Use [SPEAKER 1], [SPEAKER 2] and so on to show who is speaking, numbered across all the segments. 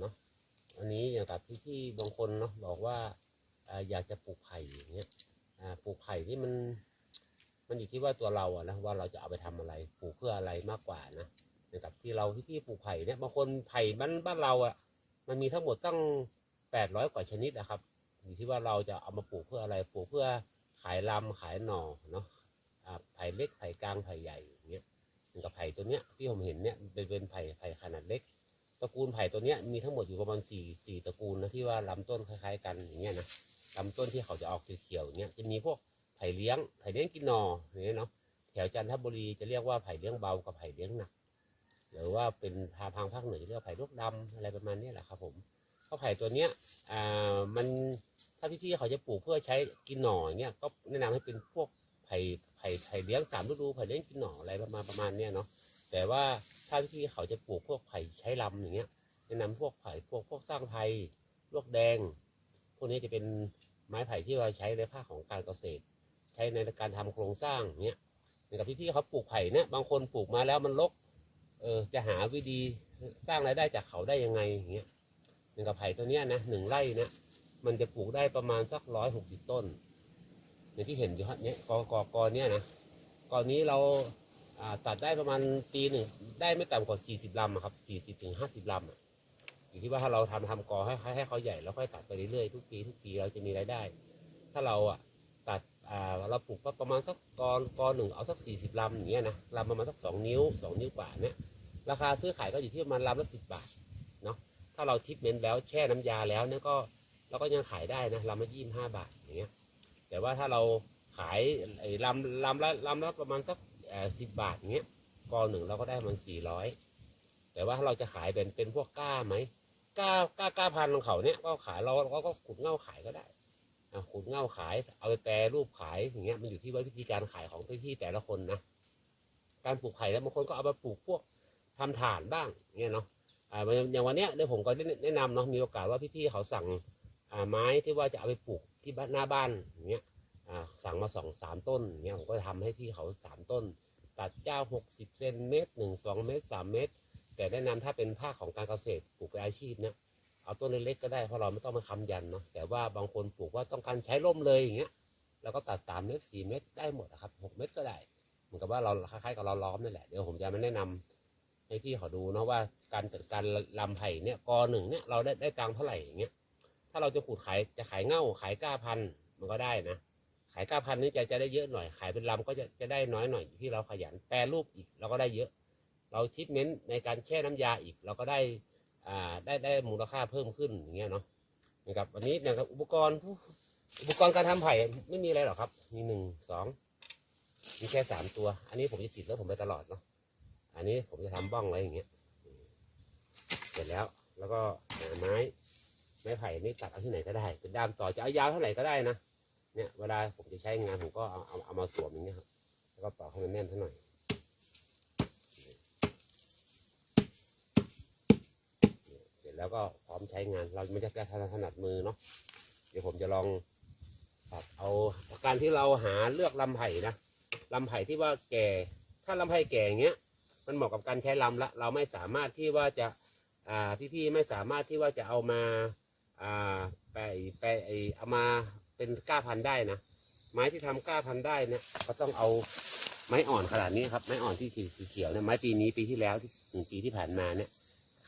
[SPEAKER 1] เนาะอันนี้อย่างกับที่ที่บางคนเนาะบอกว่าอยากจะปลูกไผ่อย่างเงี้ยปลูกไผ่ที่มันมันอยู่ที่ว่าตัวเราอะนะว่าเราจะเอาไปทำอะไรปลูกเพื่ออะไรมากกว่านะนะครับที่เราที่พี่ปลูกไผ่เนี่ยบางคนไผ่บ้านบ้านเราอะมันมีทั้งหมดตั้งแปดร้อยกว่าชนิดนะครับอยู่ที่ว่าเราจะเอามาปลูกเพื่ออะไรปลูกเพื่อขายลำขายหน่อเนาะอ่าไผ่เล็กไผ่กลางไผ่ใหญ่อย่างเงี้ยเหมือนกับไผ่ตัวเนี้ยที่ผมเห็นเนี่ยเป็นเป็นไผ่ไผ่ขนาดเล็ก ตระกูลไผ่ตัวเนี้ยมีทั้งหมดอยู่ประมาณสี่สี่ตระกูลนะที่ว่าลำต้นคล้ายๆกันอย่างเงี้ยนะลำต้นที่เขาจะออกเขียวๆอย่างเงี้ยจะมีพวกไผ่เลี้ยงไผ่เลี้ยงกินหนออย่างเงี้ยเนาะแถวจันทบุรีจะเรียกว่าไผ่เลี้ยงเบากับไผ่เลี้ยงหนักหรือว่าเป็นทางทางภาคเหนือจะเรียกว่าไผ่ลวกดำอะไรประมาณนี้แหละครับผมเพราะไผ่ตัวเนี้ยอ่ามันถ้าพี่ๆเขาจะปลูกเพื่อใช้กินหน่อเงี้ยก็แนะนำให้เป็นพวกไผ่ไผ่ไผ่เลี้ยงสามฤดูไผ่เลี้ยงกินหน่ออะไรประมาณประมาณเนี้ยเนาะ แต่ว่าถ้าพี่ๆเขาจะปลูกพวกไผ่ใช้ลำอย่างเงี้ยแนะนำพวกไผ่พวกพวกสร้างไผ่ลวกแดง พวกนี้จะเป็นไม้ไผ่ที่เราใช้ในภาคของการเกษตร ใช้ในการทำโครงสร้างเนี้ยเหมือนกับพี่ๆเขาปลูกไผ่เนี่ยบางคนปลูกมาแล้วมันรกเออจะหาวิธีสร้างรายได้จากเขาได้ยังไงอย่างเงี้ยเหมือนกับไผ่ตัวเนี้ยนะหนึ่งไร่นี่ยมันจะปลูกได้ประมาณสักร้อยหกสิบต้นอย่างที่เห็นอยู่ครับเนี่ยกอกอกอเนี่ยนะกอนี้เรา ตัดได้ประมาณปีหนึ่งได้ไม่ต่ำกว่าสี่สิบลำอะครับสี่สิบถึงห้าสิบลำอะอยู่ที่ว่าถ้าเราทำทำกอให้ให้เขาใหญ่แล้วค่อยตัดไปเรื่อยๆทุกปีทุกปีเราจะมีรายได้ ถ้าเราอะตัดอ่าเราปลูกประมาณสักกอกอหนึ่งเอาสักสี่สิบลำอย่างเงี้ยนะลำประมาณสักสองนิ้วสองนิ้วกว่าเนี่ยราคาซื้อขายก็อยู่ที่ประมาณลำละสิบบาทเนาะถ้าเราทิปเมนแล้วแช่น้ำยาแล้วเนี่ยก็เราก็ยังขายได้นะลำละยี่สิบห้าบาทอย่างเงี้ยแต่ว่าถ้าเราขายไอ้ลำลำละลำละประมาณสัก สิบบาทเงี้ยกอหนึ่งเราก็ได้มันสี่ร้อยแต่ว่าถ้าเราจะขายเป็นเป็นพวกก้าไหมกล้ากล้ากล้าพันของเขาเนี่ยก็ขายเราเราก็ขุดเง่าขายก็ได้อะขุดเง่าขายเอาไปแปรรูปขายอย่างเงี้ยมันอยู่ที่ว่าวิธีการขายของพี่ๆแต่ละคนนะการปลูกไผ่แล้วบางคนก็เอาไปปลูกพวกทำถ่านบ้างเงี้ยเนาะอ่าอย่างวันเนี้ยเดี๋ยวผมก็ได้แนะนำเนาะมีโอกาสว่าพี่ๆเขาสั่งอ่าไม้ที่ว่าจะเอาไปปลูกที่บ้านหน้าบ้านอย่างเงี้ย สั่งมาสองสามต้นเงี้ยผมก็ทำให้พี่เขาสามต้น ตัดเจ้าหกสิบเซนเมตรหนึ่งสองเมตรสามเมตร แต่แนะนำถ้าเป็นภาคของการเกษตรปลูกเป็นอาชีพเนี่ยเอาต้นเล็กๆก็ได้เพราะเราไม่ต้องมาค้ำยันเนาะแต่ว่าบางคนปลูกว่าต้องการใช้ร่มเลยอย่างเงี้ยเราก็ตัดสามเมตรสี่เมตรได้หมดนะครับหกเมตรก็ได้เหมือนกับว่าเราคล้ายๆกับเราล้อมนั่นแหละเดี๋ยวผมจะมาแนะนำให้พี่เขาดูเนาะว่าการจัดการลำไผ่เนี่ยกอหนึ่งเนี่ยเราได้ได้ตังเท่าไหร่อย่างเงี้ยถ้าเราจะขูดขายจะขายเง่าขายก้าพันมันก็ได้นะ ขายก้าพันนี่จะจะได้เยอะหน่อย ขายเป็นลำก็จะจะได้น้อยหน่อยที่เราขยันแปรรูปอีกเราก็ได้เยอะ เราทิปเมนในการแช่น้ำยาอีก เราก็ได้อ่าได้ได้มูลค่าเพิ่มขึ้นอย่างเงี้ยเนาะนะครับวันนี้นะครับอุปกรณ์อุปกรณ์การทำไผ่ไม่มีอะไรหรอกครับ มีหนึ่งสองมีแค่สามตัว อันนี้ผมจะติดแล้วผมไปตลอดเนาะอันนี้ผมจะทำบ้องไว้อย่างเงี้ยเสร็จแล้วแล้วก็หาไม้ไม้ไผ่นี่ตัดเอาที่ไหนก็ได้ เป็นด้ามต่อจะเอายาวเท่าไหร่ก็ได้นะ เนี่ยเวลาผมจะใช้งานผมก็เอาเอาเอามาสวมอย่างเงี้ยครับแล้วก็ต่อให้มันแน่นเท่าหน่อยเสร็จแล้วก็พร้อมใช้งาน เราไม่ใช่แค่ถนัดมือเนาะเดี๋ยวผมจะลองครับเอาการที่เราหาเลือกลำไผ่นะลำไผ่ที่ว่าแก่ ถ้าลำไผ่แก่เงี้ย มันเหมาะกับการใช้ลำละ เราไม่สามารถที่ว่าจะอ่าพี่ๆไม่สามารถที่ว่าจะเอามาอ่าไปไปเอามา เป็นก้าพันได้นะ ไม้ที่ทำก้าพันได้เนี่ยก็ต้องเอาไม้อ่อนขนาดนี้ครับไม้อ่อนที่สีเขียวเนี่ยไม้ปีนี้ปีที่แล้วที่หนึ่งปีที่ผ่านมาเนี่ย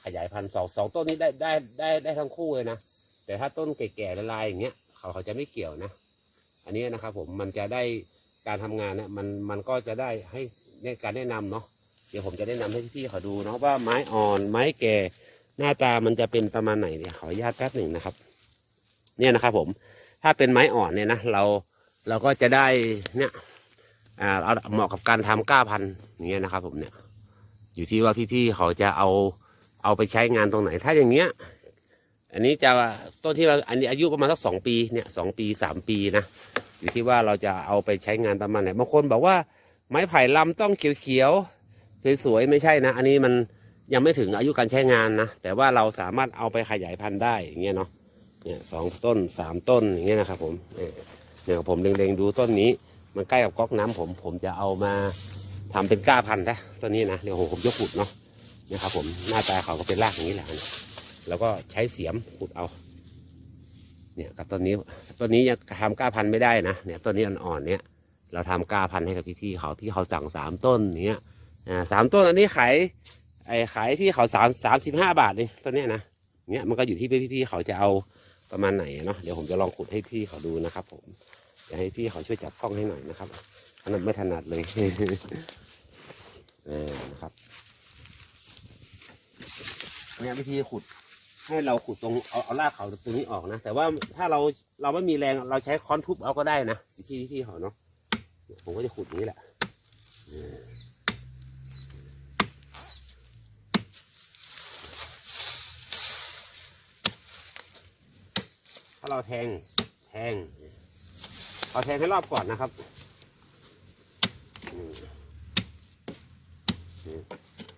[SPEAKER 1] ขยายพันธุ์สองสองต้นนี้ได้ได้ได้ได้ทั้งคู่เลยนะแต่ถ้าต้นแก่ๆละลายอย่างเงี้ยเขาเขาจะไม่เกี่ยวนะ อันนี้นะครับผมมันจะได้การทำงานเนี่ยมันมันก็จะได้ให้ในการแนะนำเนาะเดี๋ยวผมจะแนะนำให้พี่เขาดูเนาะว่าไม้อ่อนไม้แก่หน้าตามันจะเป็นประมาณไหนเนี่ยขออนุญาตแป๊บหนึ่งนะครับ เนี่ยนะครับผม ถ้าเป็นไม้อ่อนเนี่ยนะเราเราก็จะได้เนี่ยอ่าเอาเหมาะกับการทำก้าพันธุ์อย่างเงี้ยนะครับ ผมเนี่ย อยู่ที่ว่าพี่ๆเขาจะเอาเอาไปใช้งานตรงไหน ถ้าอย่างเงี้ย อันนี้จะต้นที่เราอันนี้อายุประมาณสักสองปีเนี่ยสองปีสามปีนะอยู่ที่ว่าเราจะเอาไปใช้งานประมาณไหนบางคนบอกว่าไม้ไผ่ลำต้องเขียวๆสวยๆไม่ใช่นะ อันนี้มันยังไม่ถึงอายุการใช้งานนะแต่ว่าเราสามารถเอาไปขยายพันธุ์ได้อย่างเงี้ยเนาะ เนี่ยสองต้นสามต้นอย่างเงี้ยนะครับผมเนี่ยผมเล็งๆดูต้นนี้ มันใกล้กับก๊อกน้ำผม ผมจะเอามาทำเป็นก้าพันธุ์นะต้นนี้นะเดี๋ยวผมผมจะขุดเนาะนะครับผมหน้าตาเขาก็เป็นรากอย่างนี้แหละแล้วก็ใช้เสียมขุดเอา เนี่ยกับต้นนี้ต้นนี้ยังทำก้าพันธุ์ไม่ได้นะเนี่ยต้นนี้อ่อนๆเนี่ยเราทำก้าพันธุ์ให้กับพี่ๆเขาพี่เขาสั่งสามต้นอย่างเนี้ยอ่าสามต้นอันนี้ขายไอ้ขายพี่เขาสามสามสิบห้าบาทเองต้นเนี้ยนะเนี่ยมันก็อยู่ที่พี่ๆเขาจะเอา ประมาณไหนเนาะเดี๋ยวผมจะลองขุดให้พี่เขาดูนะครับผมอยากให้พี่เขาช่วยจับกล้องให้หน่อยนะครับถนัดไม่ถนัดเลยเออนะครับเนี่ยวิธีขุดให้เราขุดตรงเอาเอารากเขาตรงนี้ออกนะ แต่ว่าถ้าเราเราไม่มีแรงเราใช้ค้อนทุบเอาก็ได้นะวิธีวิธีเขาเนาะผมก็จะขุดอย่างนี้แหละเออ ถ้าเราแทงแทงเอาแทงให้รอบก่อนนะครับ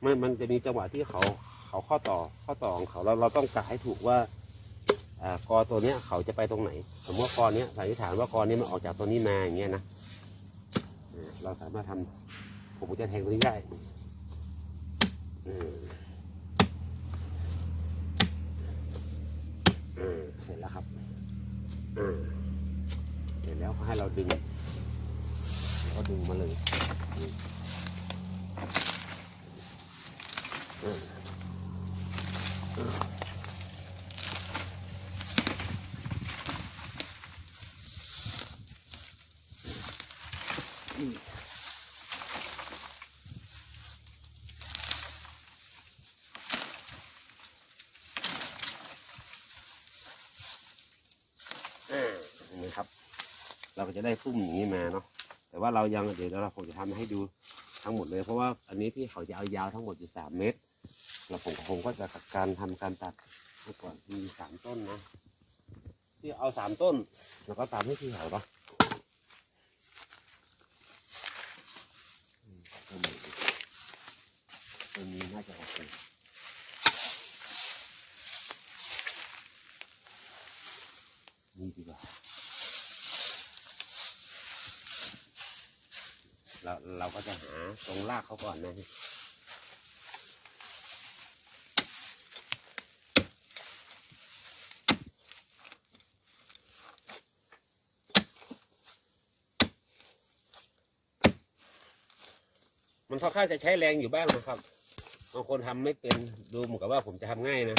[SPEAKER 1] มันมันจะมีจังหวะที่เขาเขาข้อต่อข้อต่อของเขาเราเราต้องกะให้ถูกว่าอ่ากอตัวเนี้ยเขาจะไปตรงไหน สมมติว่ากอเนี้ยสันนิษฐานว่ากอเนี้ยมันออกจากตัวนี้มาอย่างเงี้ยนะเราสามารถทำผมจะแทงตัวนี้ได้เสร็จแล้วครับ เออเสร็จแล้วเขาให้เราดึงเราก็ดึงมาเลยเออเออนี่เออเห็นไหมครับ เราก็จะ ได้ซุ้มอย่างนี้มาเนาะแต่ว่าเรายังเดี๋ยวเราคงจะทำให้ดูทั้งหมดเลย เพราะว่าอันนี้พี่เขาจะเอายาวทั้งหมดอยู่สามเมตรแล้วผมผมก็จะการทำการตัดก่อนมีสามต้นนะที่เอาสามต้น แล้วก็ตามให้พี่เขาเนาะต้นนี้ต้นนี้น่าจะโอเคนี่ดีกว่า เราเราก็จะหา ตรงรากเขาก่อนนะมันค่อนข้างจะใช้แรงอยู่บ้างนะครับ บางคนทำไม่เป็น ดูเหมือนกับว่าผมจะทำง่ายนะ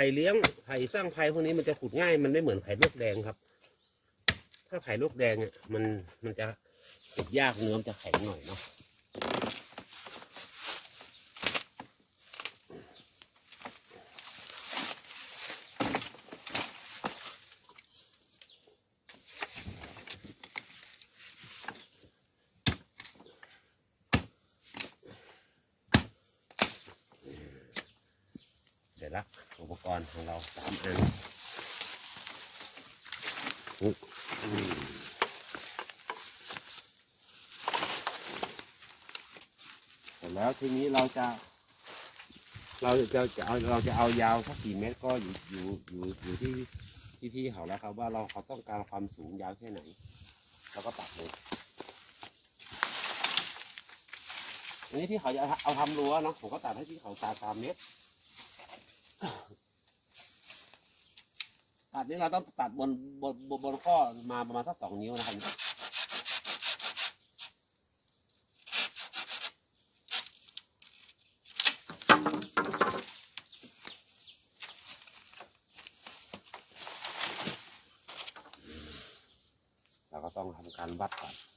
[SPEAKER 1] ผ่เลี้ยงไผ่สร้างไผ่พวกนี้มันจะขุดง่าย มันไม่เหมือนไผ่ลวกแดงครับ ถ้าไผ่ลวกแดงอะมันมันจะขุดยากเนื้อมันจะแข็งหน่อยเนาะ เสร็จละอุปกรณ์ของเราสามอันอุ๊ยอืมเสร็จแล้วทีนี้เราจะ เราจะจะเอาเราจะเอายาวสักกี่เมตรก็อยู่อยู่อยู่อยู่ที่ที่พี่เขาแล้วครับ ว่าเราเขาต้องการความสูงยาวแค่ไหนเราก็ปักเลยอันนี้พี่เขาจะเอาทำรั้วเนาะผมก็ตัดให้พี่เขาตาสามเมตร ตัดนี้เราต้องตัดบนบนบนบนข้อมาประมาณสักสองนิ้วนะครับเราก็ต้องทำการวัดก่อน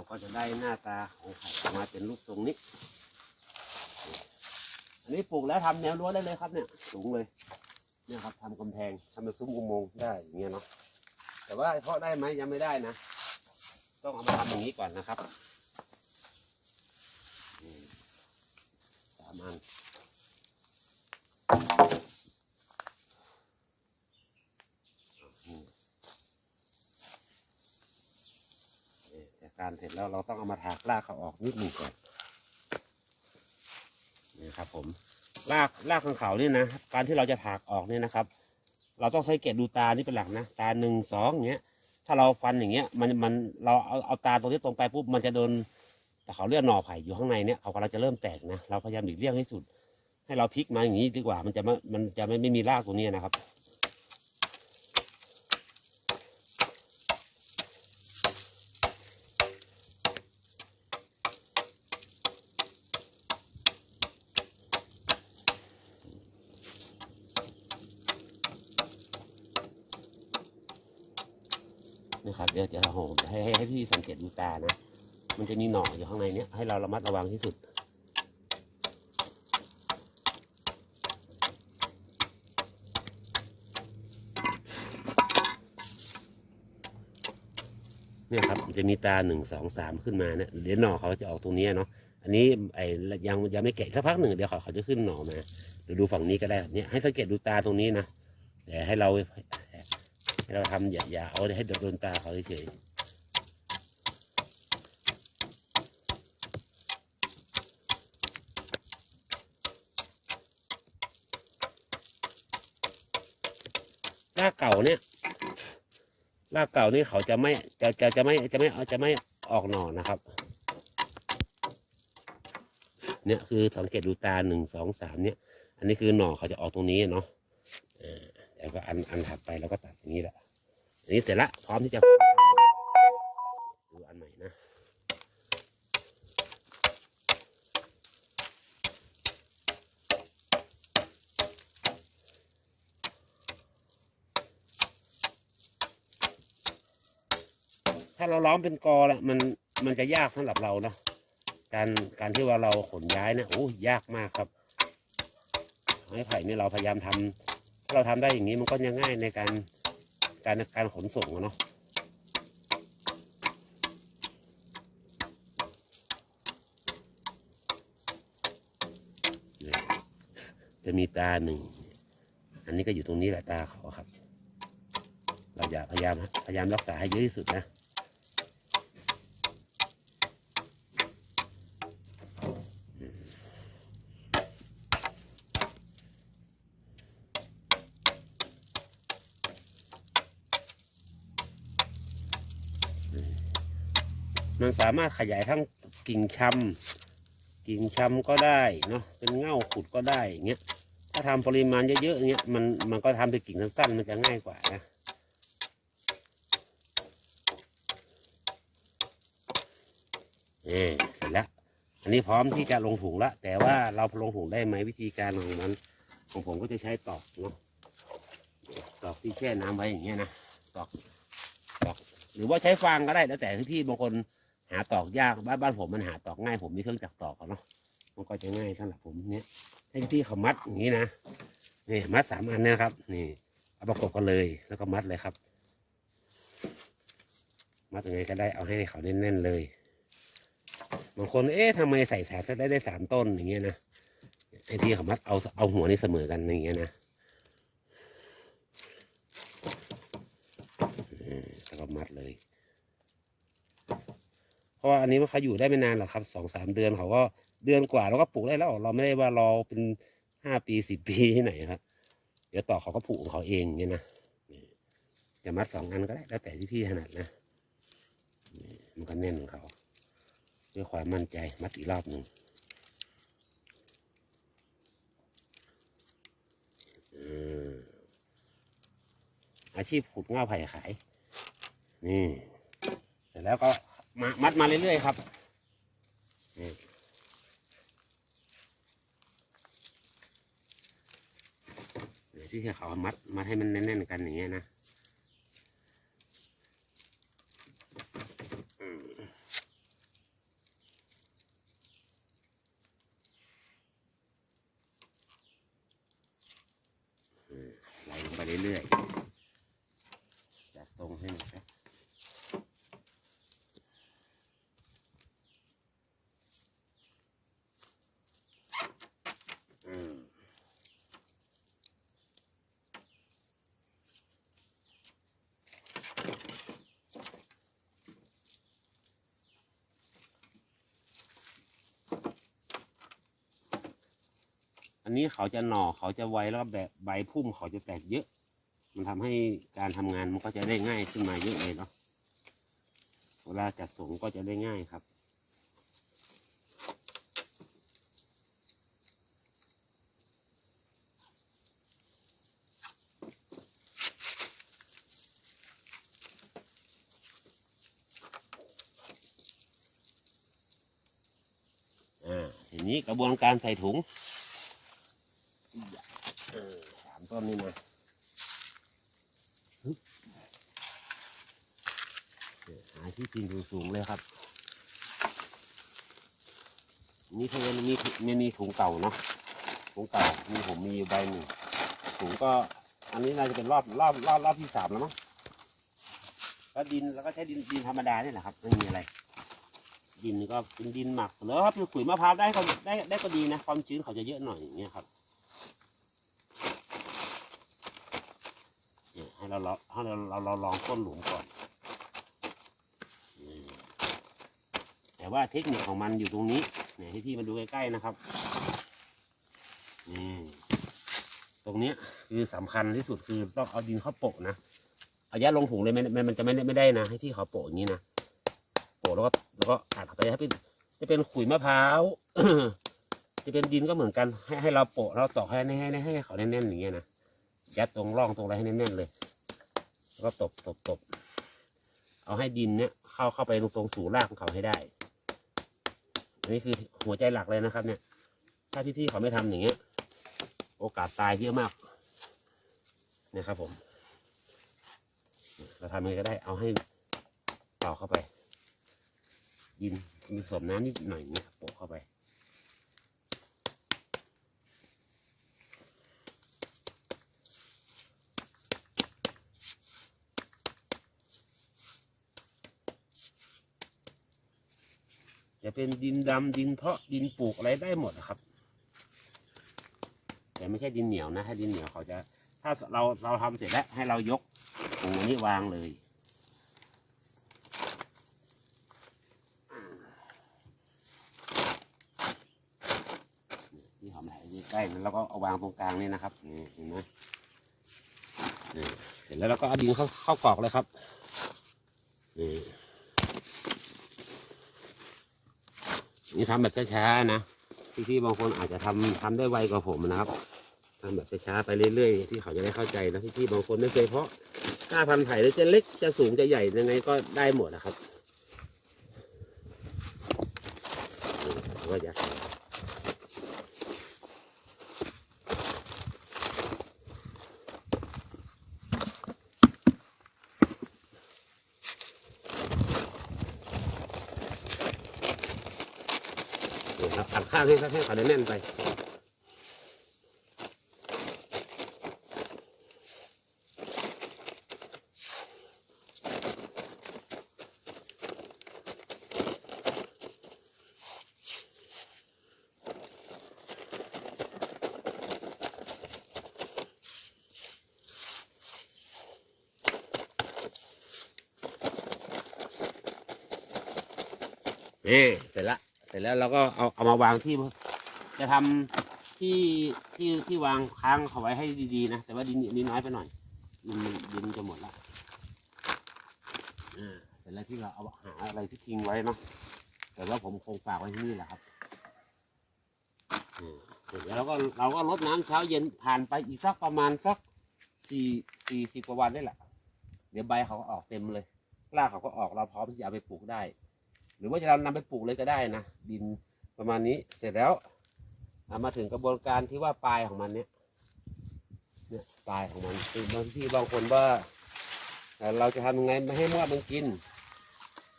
[SPEAKER 1] เราก็จะได้หน้าตาของไข่ออกมาเป็นรูปทรงนี้ อันนี้ปลูกแล้วทำแนวรั้วได้เลยครับเนี่ย สูงเลย เนี่ยครับทำกำแพงทำเป็นซุ้มอุโมงค์ได้อย่างเงี้ยเนาะ แต่ว่าเพาะได้ไหมยังไม่ได้นะ ต้องเอามาทำอย่างนี้ก่อนนะครับอืมสามอันอืม นี่แต่การ เสร็จแล้วเราต้องเอามาถากรากเขาออกนิดหนึ่งก่อนนี่ครับ ผมรากรากของเขาเนี่ยนะการที่เราจะถากออกเนี่ยนะครับ เราต้องสังเกตดูตานี่เป็นหลักนะตาหนึ่งสองอย่างเงี้ย ถ้าเราฟันอย่างเงี้ย มันมันเราเอาเอาตาตรงที่ตรงไปปุ๊บมันจะโดนแต่เขาเลือดหน่อไผ่อยู่ข้างในเนี่ยเขากำลังจะเริ่มแตกนะเราพยายามหลีกเลี่ยงให้สุด ให้เราพลิกมาอย่างนี้ดีกว่า มันจะม่มันจะไม่ไม่มีรากตรงนี้นะครับ นะครับเดี๋ยว จะโหมให้ให้ให้พี่สังเกตดูตานะ มันจะมีหน่ออยู่ข้างในเนี้ยให้เราระมัดระวังที่สุด เนี่ยครับมันจะมีตาหนึ่งสองสามขึ้นมาเนี่ยเดี๋ยวหน่อเขาจะออกตรงนี้เนาะอันนี้ไอ้ยังยังไม่แกะสักพักหนึ่งเดี๋ยวเขาเขาจะขึ้นหน่อมาเดี๋ยวดูฝั่งนี้ก็ได้เนี่ยให้สังเกตดูตาตรงนี้นะแต่ให้เรา เราทำอย่าอย่าเอาให้โดนตาเขาเฉยรากเก่าเนี่ยรากเก่านี่เขาจะไม่จะจะจะไม่จะไม่เอาจะไม่ออกหน่อนะครับ เนี่ยคือสังเกตดูตาหนึ่งสองสามเนี่ย อันนี้คือหน่อเขาจะออกตรงนี้เนาะ แล้วก็อันอันถัดไปเราก็ตัดอย่างนี้แหละอันนี้เสร็จละพร้อมที่จะดูอันใหม่นะถ้าเราล้อมเป็นกอละมันมันจะยากสำหรับเราเนาะการการที่ว่าเราขนย้ายเนี่ยโอ้ยากมากครับไม้ไผ่เนี่ยเราพยายามทำ ถ้าเราทำได้อย่างนี้มันก็ยังง่ายในการการการขนส่งเนาะจะมีตาหนึ่ง อันนี้ก็อยู่ตรงนี้แหละตาขอครับ เราอย่าพยายามพยายามรักษาให้เยอะที่สุดนะ มันสามารถขยายทั้งกิ่งชำกิ่งชำก็ได้เนาะเป็นเง่าขุดก็ได้อย่างเงี้ยถ้าทำปริมาณเยอะๆอย่างเงี้ยมันมันก็ทำเป็นกิ่งสั้นๆมันจะง่ายกว่านะเออเสร็จแล้วอันนี้พร้อมที่จะลงถุงละ แต่ว่าเราลงถุงได้ไหมวิธีการของมัน ของผมก็จะใช้ตอกเนาะตอกที่แช่น้ำไว้อย่างเงี้ยนะตอกตอก หรือว่าใช้ฟางก็ได้แล้วแต่ที่บางคน หาตอกยากบ้านบ้านผมมันหาตอกง่าย ผมมีเครื่องจักรตอกเนาะมันก็จะง่ายสำหรับผมเนี้ยให้พี่เขามัดอย่างนี้นะนี่มัดสามอันนะครับ นี่เอาประกบกันเลยแล้วก็มัดเลยครับ มัดยังไงก็ได้เอาให้เขาแน่นๆเลยบางคนเอ๊ะทำไมใส่แสบจะได้ได้สามต้นอย่างเงี้ยนะไอ้ที่เขามัดเอาเอาหัวนี่เสมอกันอย่างเงี้ยนะอืมแล้วก็มัดเลย เพราะว่าอันนี้มันเขาอยู่ได้ไม่นานหรอกครับสองสามเดือนเขาก็เดือนกว่าเราก็ปลูกได้แล้ว เราไม่ได้ว่ารอเป็นห้าปีสิบปีที่ไหนครับ เดี๋ยวต่อเขาก็ปลูกของเขาเองเนี่ยนะจะมัดสองอันก็ได้แล้วแต่ที่พี่ถนัดนะมันก็แน่นของเขาเพื่อความมั่นใจมัดอีกรอบหนึ่งอาชีพขุดง่าไผ่ขาย นี่ เสร็จแล้วก็ มามัดมาเรื่อยๆครับนี่เดี๋ยวที่เขามัดมัดให้มันแน่นๆกันอย่างเงี้ยนะอืมอืมไหลลงไปเรื่อยๆจัดตรงให้มันครับ อืมอั นนี้เขาจะหน่อเขาจะไวแล้วแบบใบพุ่มเขาจะแตกเยอะ มันทำให้การทำงานมันก็จะได้ง่ายขึ้นมาเยอะเลยเนาะเวลาจัดส่งก็จะได้ง่ายครับอ่าทีนี้กระบวนการใส่ถุงเออ สามต้นนี่นะหาที่กินสูงๆเลยครับ นี่เพื่อนมีมีมีถุงเก่าเนาะถุงเก่ามีผมมีอยู่ใบหนึ่งถุงก็ อันนี้น่าจะเป็นรอบรอบรอบรอบที่สามแล้วมั้งแล้วดินแล้วก็ใช้ดินดินธรรมดานี่แหละครับไม่มีอะไร ดินก็เป็นดินหมักแล้วครับขุยมะพร้าวได้ก็ได้ได้ก็ดีนะความชื้นเขาจะเยอะหน่อยอย่างเงี้ยครับ เนี่ยให้เราลองให้เราเราลองก้นหลุมก่อน แต่ว่าเทคนิคของมันอยู่ตรงนี้เนี่ยให้พี่มาดูใกล้ๆนะครับนี่ตรงนี้คือสำคัญที่สุดคือต้องเอาดินเข้าโปะนะเอายัดลงถุงเลยไม่มันจะไม่ได้ไม่ได้นะ ให้ที่เขาโปะอย่างนี้นะโปะแล้วก็แล้วก็อัดเข้าไปถ้าเป็นจะเป็นขุยมะพร้าวจะเป็นดินก็เหมือนกันให้ให้เราโปะเราตอกให้ให้ให้ให้เขาแน่นๆอย่างเงี้ยนะยัดตรงร่องตรงอะไรให้แน่นๆเลย แล้วก็ตบตบตบเอาให้ดินเนี้ยเข้าเข้าไปตรงตรงสู่รากของเขาให้ได้ อันนี้คือหัวใจหลักเลยนะครับ เนี่ย ถ้าพี่ๆเขาไม่ทำอย่างเงี้ย โอกาสตายเยอะมากเนี่ยครับผม เราทำยังไงก็ได้เอาให้เป่าเข้าไป ดินมีผสมน้ำนิดหน่อยเนี่ยโปะเข้าไป จะเป็นดินดำดินเพาะดินปลูกอะไรได้หมดนะครับ แต่ไม่ใช่ดินเหนียวนะถ้าดินเหนียวเขาจะ ถ้าเราเราทำเสร็จแล้วให้เรายกปูนี้วางเลยที่หอมไหลใกล้นั้นเราก็เอาวางตรงกลางนี่นะครับนี่เห็นไหมเสร็จแล้วเราก็เอาดินเข้าเข้ากรอกเลยครับนี่ นี่ทำแบบช้าๆนะพี่ๆบางคนอาจจะทำทำได้ไวกว่าผมนะครับทำแบบช้าๆไปเรื่อยๆ ที่เขาจะได้เข้าใจนะพี่ๆบางคนไม่เคยเพาะกล้าพันไผ่จะเล็กจะสูงจะใหญ่ยังไงก็ได้หมดนะครับก็อยากับอัดข้างให้ให้เขาแน่นไปนี่เสร็จละ ร็จแล้วเราก็เอาเอามาวางที่ จะทำที่ที่ที่วางค้างเขาไว้ให้ดีๆนะ แต่ว่าดินดินน้อยไปหน่อย ดินดินจะหมดละอ่าเสร็จแล้วที่เราเอาหาอะไรที่ทิ้งไว้เนาะแต่ว่าผมคงฝากไว้ที่นี่แหละครับอืมเสร็จแล้วเราก็เราก็ลดน้ำเช้าเย็นผ่านไปอีกสักประมาณสักสี่สี่สิบกว่าวันได้แหละเดี๋ยวใบเขาก็ออกเต็มเลยรากเขาก็ออกเราพร้อมที่จะเอาไปปลูกได้ หรือว่าจะนำไปปลูกเลยก็ได้นะดินประมาณนี้เสร็จแล้วอะมาถึงกระบวนการที่ว่าปลายของมันเนี่ยเนี่ยปลายของมันคือบางที่บางคนว่าเราจะทำยังไงไม่ให้มอดมันกิน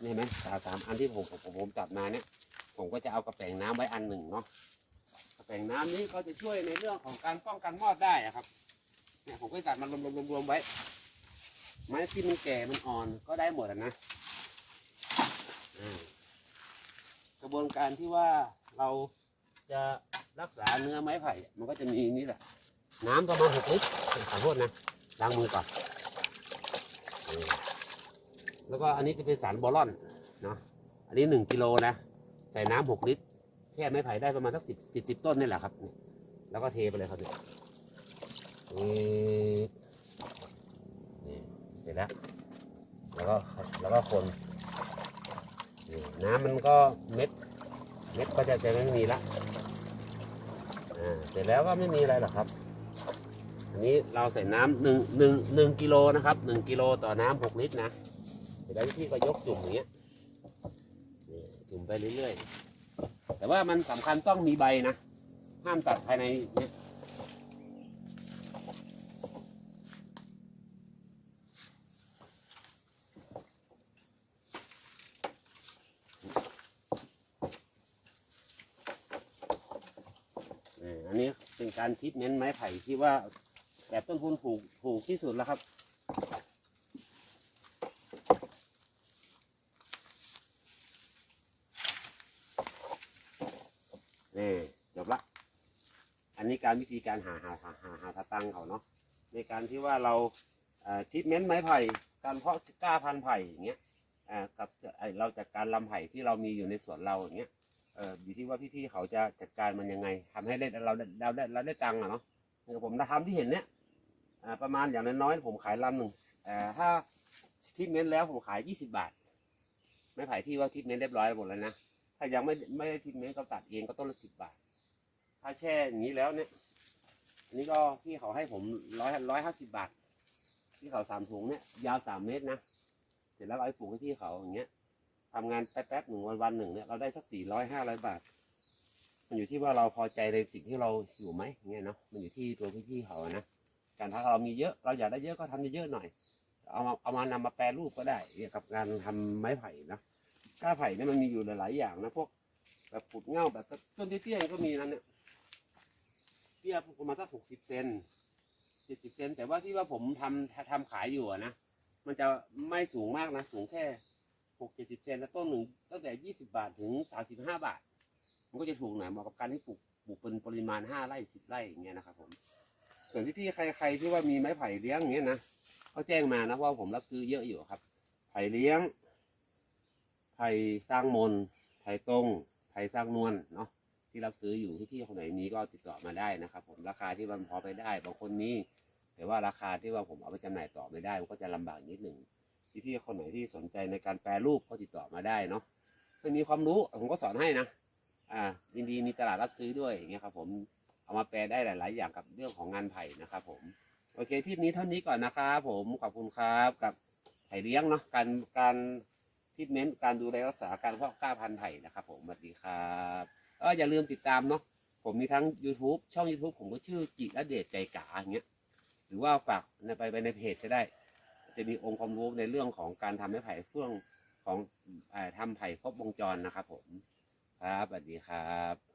[SPEAKER 1] นี่ไหมสามสามอันที่ผมผมผมตัดมาเนี่ย ผมก็จะเอากระแปงน้ำไว้อันหนึ่งเนาะกระแปงน้ำนี้ก็จะช่วยในเรื่องของการป้องกันมอดได้อะครับเนี่ยผมก็ตัดมันรวมรวมรวมไว้ ไม้ที่มันแก่มันอ่อนก็ได้หมดอะนะอ่า กระบวนการที่ว่าเราจะรักษาเนื้อไม้ไผ่มันก็จะมีนี่แหละ น้ำประมาณหกลิตรขอโทษนะล้างมือก่อนแล้วก็อันนี้จะเป็นสารบอลอนเนาะอันนี้หนึ่งกิโลนะ ใส่น้ำหกลิตรแค่ไม้ไผ่ได้ประมาณสักสิบสิบสิบต้นนี่แหละครับ แล้วก็เทไปเลยครับเนี่ยนี่นี่เสร็จแล้วแล้วก็แล้วก็คน น้ำมันก็เม็ด เม็ดก็จะจะไม่มีละอ่าเสร็จแล้วก็ไม่มีอะไรหรอกครับ อันนี้เราใส่น้ำหนึ่งหนึ่งหนึ่งกิโลนะครับหนึ่งกิโลต่อน้ำหกลิตรนะเสร็จแล้วพี่ก็ยกจุ่มอย่างเงี้ยจุ่มไปเรื่อยๆแต่ว่ามันสำคัญต้องมีใบนะ ห้ามตัดภายในเนี้ยเอออันนี้เป็น การทิปเน้นไม้ไผ่ที่ว่าแบบต้นทุนถูกถูกที่สุดแล้วครับ นี่จบละ อันนี้การวิธีการหาหาหาหาหาสตังค์เขาเนาะในการที่ว่าเราทิปเมนต์ไม้ไผ่การเพาะกล้าพันไผ่อย่างเงี้ยกับเราจัดการลำไผ่ที่เรามีอยู่ในสวนเราอย่างเงี้ย เอออยู่ที่ว่าพี่ๆเขาจะจัดการมันยังไงทำให้ได้เราได้เราได้เราได้ตังค์อะเนาะอย่างผมทำที่เห็นเนี้ยอ่าประมาณอย่างน้อยๆผมขายลำหนึ่งอ่าถ้าทิปเมนแล้วผมขายยี่สิบาท ไม้ไผ่ที่ว่าทิปเมนเรียบร้อยหมดแล้วนะถ้ายังไม่ไม่ได้ทิปเมนต์เขาตัดเองก็ต้นละสิบบาท ถ้าแช่อย่างนี้แล้วเนี่ยอันนี้ก็พี่เขาให้ผมร้อยร้อยห้าสิบบาทที่เขาสามถุงเนี่ยยาวสามเมตรนะเสร็จแล้วเอาไปปลูกให้พี่เขาอย่างเงี้ย ทำงานแป๊บๆหนึ่งวันวันๆหนึ่งเนี่ยเราได้สักสี่ร้อยห้าร้อยบาท มันอยู่ที่ว่าเราพอใจในสิ่งที่เราอยู่ไหมเงี้ยเนาะมันอยู่ที่ตัวพี่ๆเขาอะนะการถ้าเรามีเยอะเราอยากได้เยอะก็ทำเยอะๆหน่อย เอามาเอามานำมาแปรรูปก็ได้เกี่ยวกับการทำไม้ไผ่นะก้าไผ่เนี่ยมันมีอยู่หลายๆอย่างนะพวกแบบขุดเง่าแบบต้นเตี้ยๆก็มีนะเนี่ยเตี้ยประมาณสักหกสิบเซนเจ็ดสิบเซนแต่ว่าที่ว่าผมทำทำขายอยู่นะมันจะไม่สูงมากนะ สูงแค่ หกเจ็ดสิบเซนแล้วต้นหนึ่งตั้งแต่ยี่สิบาทถึงสามสิบห้าบาท มันก็จะถูกหน่อยเหมาะกับการที่ปลูกปลูกเป็นปริมาณห้าไร่สิบไร่อย่างเงี้ยนะครับผมส่วนพี่ๆใคร ๆ ที่ว่ามีไม้ไผ่เลี้ยงอย่างเงี้ยนะเขาแจ้งมานะว่าผมรับซื้อเยอะอยู่ครับ ไผ่เลี้ยง ไผ่สร้างมน ไผ่ตรง ไผ่สร้างนวลเนาะที่รับซื้ออยู่ที่พี่คนไหนมีก็ติดต่อมาได้นะครับ ผมราคาที่มันพอไปได้บางคนมีแต่ว่าราคาที่ว่าผมเอาไปจำหน่ายต่อไม่ได้มันก็จะลำบากนิดหนึ่ง พี่ๆคนไหนที่สนใจในการแปรรูปก็ติดต่อมาได้เนาะไม่มีความรู้ผมก็สอนให้นะ อ่ายินดีมีตลาดรับซื้อด้วยอย่างเงี้ยครับ ผมเอามาแปลได้หลาย ๆ อย่างกับเรื่องของงานไผ่นะครับผมโอเคที่นี้เท่านี้ก่อนนะครับผมขอบคุณครับกับไผ่เลี้ยงเนาะการการทิทเมนต์การดูแลรักษาการเพาะกล้าพันธุ์ไผ่นะครับ ผมสวัสดีครับก็อย่าลืมติดตามเนาะผมมีทั้ง YouTube ช่อง YouTube ผมก็ชื่อจิระเดชใจกาอย่างเงี้ย หรือว่าฝากไปไปในเพจก็ได้ จะมีองค์ความรู้ในเรื่องของการทำไม้ไผ่เฟื่องของออทำไผ่ครบวงจรนะครับผม ครับสวัสดีครับ